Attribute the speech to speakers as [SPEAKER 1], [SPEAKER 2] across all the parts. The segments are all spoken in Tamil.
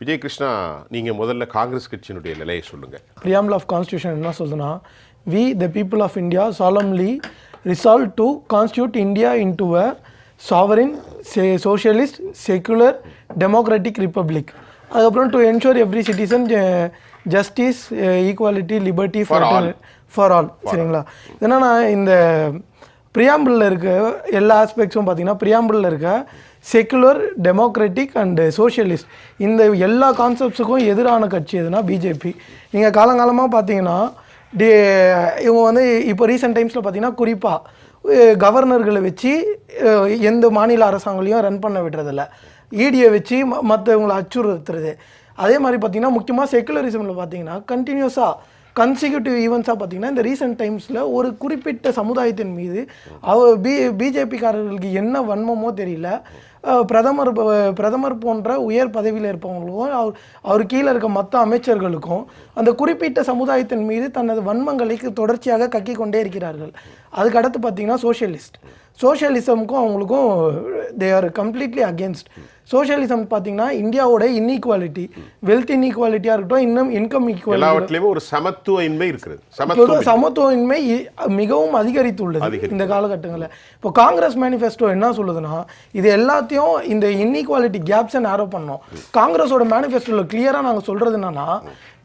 [SPEAKER 1] விஜய் கிருஷ்ணா நீங்கள் முதல்ல காங்கிரஸ் கட்சியினுடைய நிலையை சொல்லுங்கள்
[SPEAKER 2] preamble of constitution என்ன சொல்லுதுன்னா we the people of india solemnly resolve to constitute india into a sovereign say, socialist secular democratic republic அதுக்கப்புறம் to uh, justice uh, equality liberty for,
[SPEAKER 1] For all.
[SPEAKER 2] For all சரிங்களா என்னன்னா இந்த ப்ரியாம்பிளில் இருக்க எல்லா ஆஸ்பெக்ட்ஸும் பார்த்தீங்கன்னா ப்ரியாம்பிளில் இருக்க செக்குலர் டெமோக்ராட்டிக் அண்டு சோஷியலிஸ்ட் இந்த எல்லா கான்செப்ட்ஸுக்கும் எதிரான கட்சி எதுனா பிஜேபி நீங்கள் காலங்காலமாக பார்த்தீங்கன்னா டி இவங்க வந்து இப்போ ரீசெண்ட் டைம்ஸில் பார்த்தீங்கன்னா குறிப்பாக கவர்னர்களை வச்சு எந்த மாநில அரசாங்களையும் ரன் பண்ண விடுறதில்ல. ஈடியை வச்சு ம மற்றவங்களை அச்சுறுத்துறது. அதே மாதிரி பார்த்தீங்கன்னா முக்கியமாக செக்குலரிசமில் பார்த்தீங்கன்னா கண்டினியூஸாக கன்சிக்யூட்டிவ் ஈவெண்ட்ஸாக பார்த்தீங்கன்னா இந்த ரீசெண்ட் டைம்ஸில் ஒரு குறிப்பிட்ட சமுதாயத்தின் மீது அவ பி பிஜேபிக்காரர்களுக்கு என்ன வன்மமோ தெரியல. பிரதமர் பிரதமர் போன்ற உயர் பதவியில் இருப்பவங்களுக்கும் அவர் அவர் கீழே இருக்க மற்ற அமைச்சர்களுக்கும் அந்த குறிப்பிட்ட சமுதாயத்தின் மீது தனது வன்மங்களை தொடர்ச்சியாக கக்கி கொண்டே இருக்கிறார்கள். அதுக்கு அடுத்து பார்த்தீங்கன்னா சோஷியலிஸ்ட் சோஷியலிசமுக்கும் அவங்களுக்கும் they are completely against socialism பார்த்தீங்கன்னா இந்தியாவோட இன்இக்வாலிட்டி வெல்த் இன்இக்வாலிட்டியாக இருக்கட்டும் இன்னும் இன்கம் ஈக்குவாலிட்டி
[SPEAKER 1] ஒரு சமத்துவ இன்மை இருக்கிறது
[SPEAKER 2] சமத்துவமின்மை. மிகவும் அதிகரித்துள்ளது
[SPEAKER 1] அதிகரித்து.
[SPEAKER 2] இந்த காலகட்டங்களில். இப்போ காங்கிரஸ் மேனிஃபெஸ்டோ என்ன சொல்லுதுன்னா இது எல்லாத்தையும் இந்த இன்இக்வாலிட்டி கேப்ஸை நேரோ பண்ணோம் காங்கிரஸோட மேனிஃபெஸ்டோவில் கிளியராக நாங்கள் சொல்கிறது என்னன்னா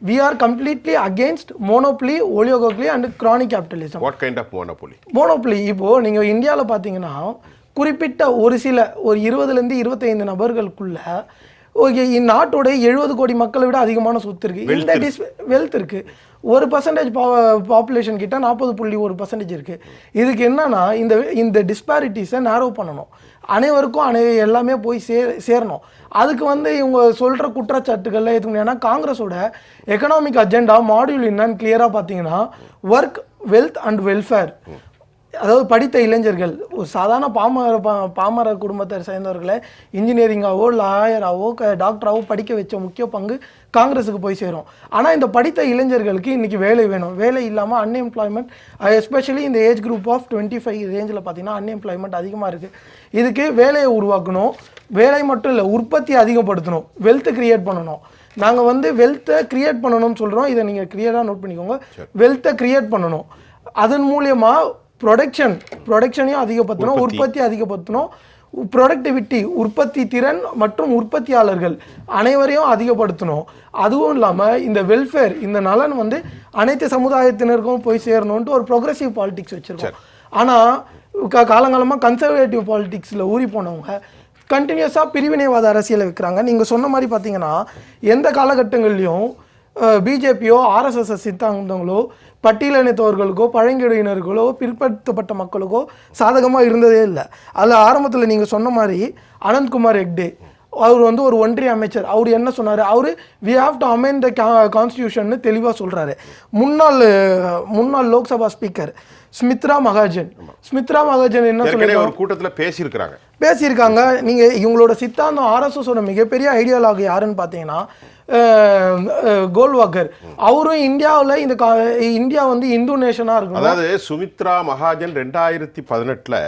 [SPEAKER 2] we are completely against monopoly oligopoly and chronic capitalism
[SPEAKER 1] what kind of monopoly
[SPEAKER 2] monopoly இப்போது நீங்கள் இந்தியாவில் பார்த்தீங்கன்னா குறிப்பிட்ட ஒரு சில ஒரு இருபதுலேருந்து இருபத்தைந்து நபர்களுக்குள்ள ஓகே இந்நாட்டோட எழுபது கோடி மக்களை விட அதிகமான சொத்து இருக்கு. இந்த டிஸ் வெல்த் இருக்கு. ஒரு பர்சன்டேஜ் பாப்புலேஷன் கிட்ட நாற்பது புள்ளி ஒரு பர்சன்டேஜ் இருக்கு. இதுக்கு என்னன்னா இந்த இந்த டிஸ்பாரிட்டிஸை நேரோ பண்ணணும். அனைவருக்கும் அனை எல்லாமே போய் சே சேரணும். அதுக்கு வந்து இவங்க சொல்கிற குற்றச்சாட்டுகள்ல எதுவும் ஏன்னா காங்கிரஸோட எக்கனாமிக் அஜெண்டா மாடியூல் என்னன்னு கிளியராக பார்த்தீங்கன்னா ஒர்க் வெல்த் அண்ட் வெல்ஃபேர் அதாவது படித்த இளைஞர்கள் ஒரு சாதாரண பாமர பா- பாமர குடும்பத்தை சேர்ந்தவர்களை இன்ஜினியரிங்காவோ லாயராவோ க டாக்டராவோ படிக்க வச்ச முக்கிய பங்கு காங்கிரஸுக்கு போய் சேரும். ஆனால் இந்த படித்த இளைஞர்களுக்கு இன்னைக்கு வேலை வேணும். வேலை இல்லாமல் அன்எம்ப்ளாய்மெண்ட் எஸ்பெஷலி இந்த age group of twenty five ரேஞ்சில் பார்த்தீங்கன்னா அன்எம்ப்ளாய்மெண்ட் அதிகமாக இருக்குது இதுக்கு வேலையை உருவாக்கணும். வேலை மட்டும் இல்லை உற்பத்தி அதிகப்படுத்தணும். வெல்த் கிரியேட் பண்ணணும். நாங்கள் வந்து வெல்த்தை கிரியேட் பண்ணணும்னு சொல்கிறோம் இதை நீங்கள் கிளியராக நோட் பண்ணிக்கோங்க. வெல்த்தை கிரியேட் பண்ணணும். அதன் மூலியமா ப்ரொடக்ஷன் ப்ரொடக்ஷனையும் அதிகப்படுத்தணும் உற்பத்தி. அதிகப்படுத்தணும். ப்ரொடக்டிவிட்டி உற்பத்தி திறன் மற்றும் உற்பத்தியாளர்கள் அனைவரையும் அதிகப்படுத்தணும். அதுவும் இல்லாமல் இந்த வெல்ஃபேர் இந்த நலன் வந்து அனைத்து சமுதாயத்தினருக்கும் போய் சேரணும்ன்ட்டு ஒரு ப்ரொக்ரெசிவ் பாலிடிக்ஸ் வச்சுருக்கோம். ஆனால் காலங்காலமாக கன்சர்வேட்டிவ் பாலிடிக்ஸில் ஊறி போனவங்க கண்டினியூஸாக பிரிவினைவாத அரசியலை வைக்கிறாங்க. நீங்கள் சொன்ன மாதிரி பார்த்தீங்கன்னா எந்த காலகட்டங்கள்லையும் பிஜேபியோ ஆர்எஸ்எஸ் சித்தாந்தங்களோ பட்டியலினத்தவர்களுக்கோ பழங்குடியினர்களோ பிற்படுத்தப்பட்ட மக்களுக்கோ சாதகமாக இருந்ததே இல்லை. அதில் ஆரம்பத்தில் நீங்கள் சொன்ன மாதிரி அனந்த்குமார் ஹெக்டே அவர் வந்து ஒரு ஒன்றிய அமைச்சர். அவர் என்ன சொன்னார்? அவர் we have to amend the constitution தெளிவாக சொல்கிறாரு முன்னாள் முன்னாள் லோக்சபா ஸ்பீக்கர் ஸ்மித்ரா மகாஜன். ஸ்மித்ரா மகாஜன் என்ன சொல்லி
[SPEAKER 1] ஒரு கூட்டத்துல பேசியிருக்கிறாங்க.
[SPEAKER 2] பேசியிருக்காங்க. நீங்கள் இவங்களோட சித்தாந்தம் ஆர்எஸ்எஸோட மிகப்பெரிய ஐடியாலாக் யாருன்னு பார்த்தீங்கன்னா கோல்வாக்கர். அவரும் இந்தியாவில் இந்த கா இந்தியா வந்து இந்து நேஷனாக இருக்கணும்.
[SPEAKER 1] அதாவது சுமித்ரா மகாஜன் ரெண்டாயிரத்தி பதினெட்டுல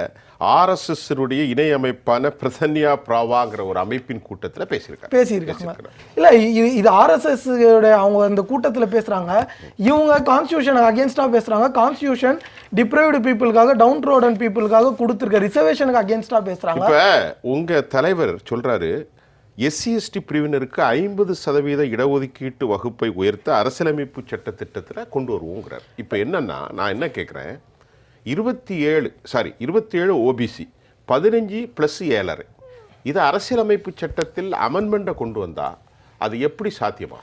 [SPEAKER 1] ஆர்எஸ்எஸ் உடைய இணை அமைப்பான பிரசன்யா பிராவாங்கிற ஒரு அமைப்பின் கூட்டத்துல பேசியிருக்காங்க.
[SPEAKER 2] பேசியிருக்காங்க இல்லை இது இது ஆர்எஸ்எஸ் அவங்க அந்த கூட்டத்தில் பேசுகிறாங்க இவங்க கான்ஸ்டியூஷன் அகேன்ஸ்டாக பேசுகிறாங்க கான்ஸ்டியூஷன் டிப்ரைவ்டு பீப்புளுக்காக டவுன் ரோடன் பீப்புளுக்காக கொடுத்துருக்க ரிசர்வேஷனுக்கு அகேன்ஸ்டாக பேசுகிறாங்க
[SPEAKER 1] இப்ப உங்க தலைவர் சொல்றாரு எஸ்சி எஸ்டி பிரிவினருக்கு ஐம்பது சதவீத இடஒதுக்கீட்டு வகுப்பை உயர்த்த அரசியலமைப்பு சட்ட திட்டத்துல கொண்டு வருவோங்கிறார். இப்ப என்னன்னா நான் என்ன கேட்குறேன் இருபத்தி ஏழு சாரி இருபத்தி ஏழு ஓபிசி பதினஞ்சு ப்ளஸ் ஏழரை. இது அரசியலமைப்பு சட்டத்தில் அமெண்ட்மெண்ட்டை கொண்டு வந்தா அது எப்படி சாத்தியமா?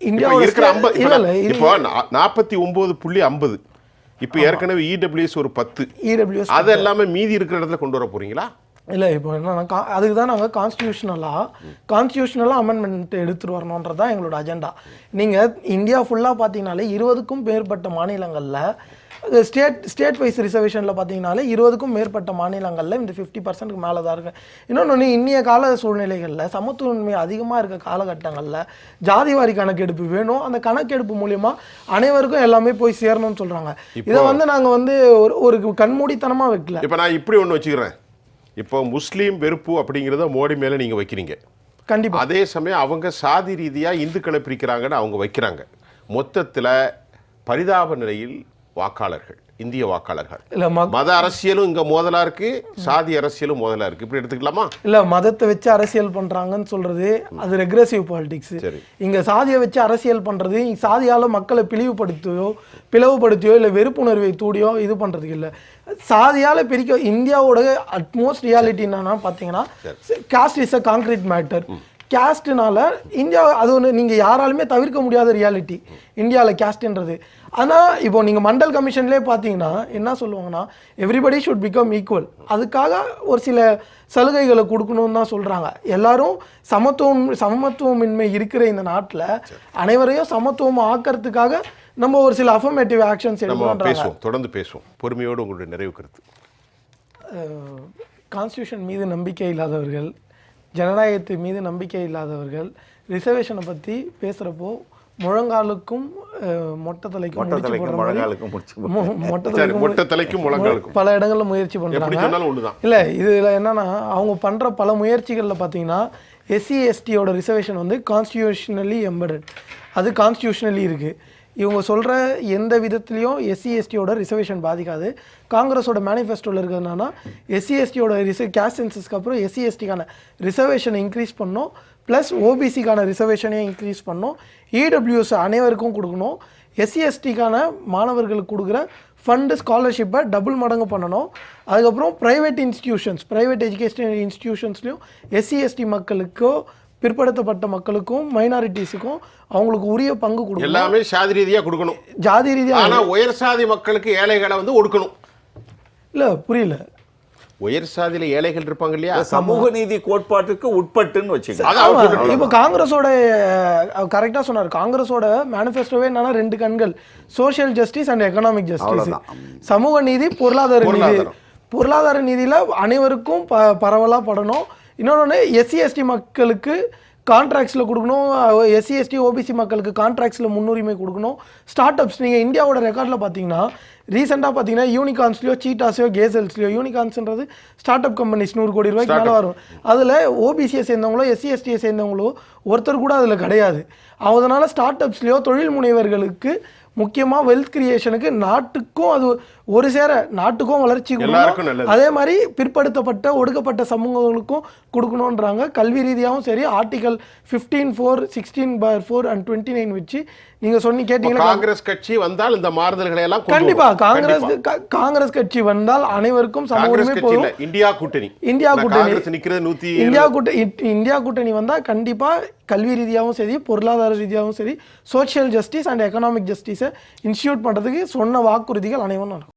[SPEAKER 2] நீங்கள்
[SPEAKER 1] இருக்கிற ஐம்பது இப்போ நாற்பத்தி ஒன்பது புள்ளி ஐம்பது. இப்போ ஏற்கனவே இடபிள்யூஎஸ் ஒரு பத்து.
[SPEAKER 2] இடபிள்யூஎஸ்
[SPEAKER 1] அது எல்லாமே மீதி இருக்கிற இடத்துல கொண்டு வர போறீங்களா?
[SPEAKER 2] இல்லை இப்போ என்னன்னா கா- அதுக்கு தான் நாங்கள் கான்ஸ்டியூஷனலாக கான்ஸ்டியூஷனலாக அமெண்ட்மெண்ட் எடுத்துகிட்டு வரணுன்றது தான் எங்களோட அஜெண்டா நீங்கள் இந்தியா ஃபுல்லாக பார்த்தீங்கனாலே இருபதுக்கும் மேற்பட்ட மாநிலங்களில் ஸ்டேட் ஸ்டேட் வைஸ் ரிசர்வேஷனில் பார்த்தீங்கனாலே இருபதுக்கும் மேற்பட்ட மாநிலங்களில் இந்த ஃபிஃப்டி பர்சன்ட்க்கு மேலே தான் இருக்கு. இன்னொன்று இன்னைய கால சூழ்நிலைகளில் சமத்துவன்மை அதிகமாக இருக்க காலகட்டங்களில் ஜாதிவாரி கணக்கெடுப்பு வேணும். அந்த கணக்கெடுப்பு மூலியமா அனைவருக்கும் எல்லாமே போய் சேரணும்னு சொல்கிறாங்க இதை வந்து நாங்கள் வந்து ஒரு ஒரு கண்மூடித்தனமாக வைக்கல.
[SPEAKER 1] இப்போ நான் இப்படி ஒன்று வச்சுக்கிறேன். இப்போ முஸ்லீம் வெறுப்பு அப்படிங்கிறத மோடி மேலே நீங்கள் வைக்கிறீங்க.
[SPEAKER 2] கண்டிப்பா.
[SPEAKER 1] அதே சமயம் அவங்க சாதி ரீதியா இந்துக்களை பிரிக்கிறாங்கன்னு அவங்க வைக்கிறாங்க. மொத்தத்துல பரிதாப நிலையில் வாக்காளர்கள். இந்திய வாக்காளர்கள்.
[SPEAKER 2] இல்ல
[SPEAKER 1] மத அரசியலும் இங்க மோதலா இருக்கு சாதி அரசியலும் மோதலா இருக்கு. இப்படி எடுத்துக்கலாமா?
[SPEAKER 2] இல்ல மதத்தை வச்சு அரசியல் பண்றாங்கன்னு சொல்றது அது ரெக்ரெசிவ் பாலிடிக்ஸ்
[SPEAKER 1] சரி.
[SPEAKER 2] இங்க சாதியை வச்சு அரசியல் பண்றது இங்க சாதியால மக்களை பிளவுபடுத்தியோ பிளவுபடுத்தியோ இல்ல வெறுப்புணர்வை தூடியோ இது பண்றதுக்கு இல்ல. சாதியால பிரிக்க இந்தியாவோட அட்மோஸ்ட் ரியாலிட்டி என்னன்னா பாத்தீங்கன்னா caste is a concrete matter கேஸ்ட்னால India அது ஒன்று நீங்கள் யாராலுமே தவிர்க்க முடியாத ரியாலிட்டி இந்தியாவில் கேஸ்ட்ன்றது ஆனால் இப்போ நீங்கள் மண்டல் கமிஷன்லேயே பார்த்தீங்கன்னா என்ன சொல்லுவாங்கன்னா எவ்ரிபடி ஷுட் பிகம் ஈக்குவல் அதுக்காக ஒரு சில சலுகைகளை கொடுக்கணும்னு தான் சொல்கிறாங்க எல்லாரும் சமத்துவம் சமத்துவமின்மை இருக்கிற இந்த நாட்டில் அனைவரையும் சமத்துவம் ஆக்கிறதுக்காக நம்ம ஒரு சில அஃபர்மேட்டிவ் ஆக்ஷன்ஸ் எடுக்கணுன்றாங்க
[SPEAKER 1] பேசுவோம் தொடர்ந்து பேசுவோம். பொறுமையோடு உங்களுடைய நிறைவு கருத்து.
[SPEAKER 2] கான்ஸ்டியூஷன் மீது நம்பிக்கை இல்லாதவர்கள் ஜனநாயகத்து மீது நம்பிக்கை இல்லாதவர்கள் ரிசர்வேஷனை பற்றி பேசுகிறப்போ முழங்காலுக்கும் மொட்டை தலைக்கும்
[SPEAKER 3] மொட்டை
[SPEAKER 2] முடிச்சு
[SPEAKER 3] தலைக்கும் முழங்காலுக்கும்
[SPEAKER 2] மொட்டை
[SPEAKER 1] சரி
[SPEAKER 2] தலைக்கும்
[SPEAKER 1] மொட்டை தலைக்கும் முழங்காலுக்கும்.
[SPEAKER 2] பல இடங்கள்ல முயற்சி
[SPEAKER 1] ஒண்ணுதான்.
[SPEAKER 2] இல்ல இதுல என்னன்னா அவங்க பண்ற பல முயற்சிகள்ல பாத்தீங்கன்னா எஸ்சி எஸ்டியோட ரிசர்வேஷன் வந்து கான்ஸ்டியூஷனலி எம்படட் அது கான்ஸ்டியூஷனலி இருக்கு. இவங்க சொல்கிற எந்த விதத்துலேயும் எஸ்சி எஸ்டியோட ரிசர்வேஷன் பாதிக்காது. காங்கிரஸோட மேனிஃபெஸ்டோவில் இருக்கிறதுனா எஸ்சி எஸ்டியோட ரிச கேஸ்ட் சென்சஸ்க்கு அப்புறம் எஸ்சி எஸ்டிக்கான ரிசர்வேஷனை இன்க்ரீஸ் பண்ணோம் ப்ளஸ் ஓபிசிக்கான ரிசர்வேஷனையும் இன்க்ரீஸ் பண்ணோம் இடபிள்யூஎஸ் அனைவருக்கும் கொடுக்கணும். எஸ்சி எஸ்டிக்கான மாணவர்களுக்கு கொடுக்குற ஃபண்டு ஸ்காலர்ஷிப்பை டபுள் மடங்கு பண்ணணும். அதுக்கப்புறம் ப்ரைவேட் இன்ஸ்டியூஷன்ஸ் ப்ரைவேட் எஜுகேஷனல் இன்ஸ்டியூஷன்ஸ்லையும் எஸ்சி எஸ்டி மக்களுக்கோ பிற்படுத்தப்பட்ட மக்களுக்கும் மைனாரிட்டிஸுக்கும் அவங்களுக்கு உரிய பங்கு கொடுக்கணும்.
[SPEAKER 1] எல்லாமே சாதி ரீதியா கொடுக்கணும்.
[SPEAKER 2] ஜாதி ரீதியாக
[SPEAKER 1] ஆனா உயர் சாதி மக்களுக்கு ஏழைகளை வந்து ஒடுக்கணும்.
[SPEAKER 2] இல்லை புரியல.
[SPEAKER 1] உயர் சாதியில ஏழைகள் இருப்பாங்க இல்லையா?
[SPEAKER 3] சமூக நீதி கோட்பாட்டுக்கு உட்பட்டுன்னு வச்சுக்க
[SPEAKER 1] அது அவர்
[SPEAKER 2] ஆமா,
[SPEAKER 1] சொல்றது.
[SPEAKER 2] இப்போ காங்கிரஸோட கரெக்டாக சொன்னார். காங்கிரஸோட மேனிஃபெஸ்டோவே என்னன்னா ரெண்டு கண்கள் social justice and economic justice. சமூக நீதி பொருளாதார நீதி. பொருளாதார நீதியில அனைவருக்கும் ப பரவலாக படணும். இன்னொன்று எஸ்சி எஸ்டி மக்களுக்கு கான்ட்ராக்ட்ஸில் கொடுக்கணும் எஸ்சி எஸ்டி ஓபிசி மக்களுக்கு கான்ட்ராக்ட்ஸில் முன்னுரிமை கொடுக்கணும். ஸ்டார்ட் அப்ஸ் நீங்கள் இந்தியாவோட ரெக்கார்டில் பார்த்தீங்கன்னா ரீசெண்டாக பார்த்தீங்கன்னா யூனிகான்ஸ்லையோ சீட்டாஸ்லையோ கேசல்ஸ்லையோ யூனிகான்ஸ்ன்றது ஸ்டார்ட் அப் கம்பெனிஸ் நூறு கோடி ரூபாய்க்கு மேலே வரும். அதில் ஓபிசியை சேர்ந்தவங்களோ எஸ்சி எஸ்டியை சேர்ந்தவங்களோ ஒருத்தர் கூட அதில் கிடையாது. அதனால் ஸ்டார்ட் அப்ஸ்லையோ தொழில் முனைவர்களுக்கு முக்கியமாக வெல்த் கிரியேஷனுக்கு நாட்டுக்கும் அது ஒரு சேர நாட்டுக்கும் வளர்ச்சி கொடுக்கணும். அதே மாதிரி பிற்படுத்தப்பட்ட ஒடுக்கப்பட்ட சமூகங்களுக்கும் கொடுக்கணுன்றாங்க கல்வி ரீதியாகவும் சரி article fifteen four sixteen bar four and twenty nine வச்சு நீங்கள் சொன்னி கேட்டீங்கன்னா
[SPEAKER 1] காங்கிரஸ் கட்சி வந்தால் இந்த மாறுதல்களை எல்லாம் கொண்டு
[SPEAKER 2] கண்டிப்பா.
[SPEAKER 1] வரும்.
[SPEAKER 2] காங்கிரஸ் காங்கிரஸ் கட்சி வந்தால் அனைவருக்கும் சம உரிமை போதும்
[SPEAKER 1] இந்தியா கூட்டணி.
[SPEAKER 2] இந்தியா கூட்டணி.
[SPEAKER 1] காங்கிரஸ் நிக்கிறது நூத்தி
[SPEAKER 2] இந்தியா கூட்டணி இந்தியா கூட்டணி வந்தா கண்டிப்பா கல்வி ரீதியாகவும் சரி பொருளாதார ரீதியாகவும் சரி சோஷியல் ஜஸ்டிஸ் அண்ட் எக்கனாமிக் ஜஸ்டிஸை இன்ஸ்டியூட் பண்றதுக்கு சொன்ன வாக்குறுதிகள் அனைவரும் நடக்கும்.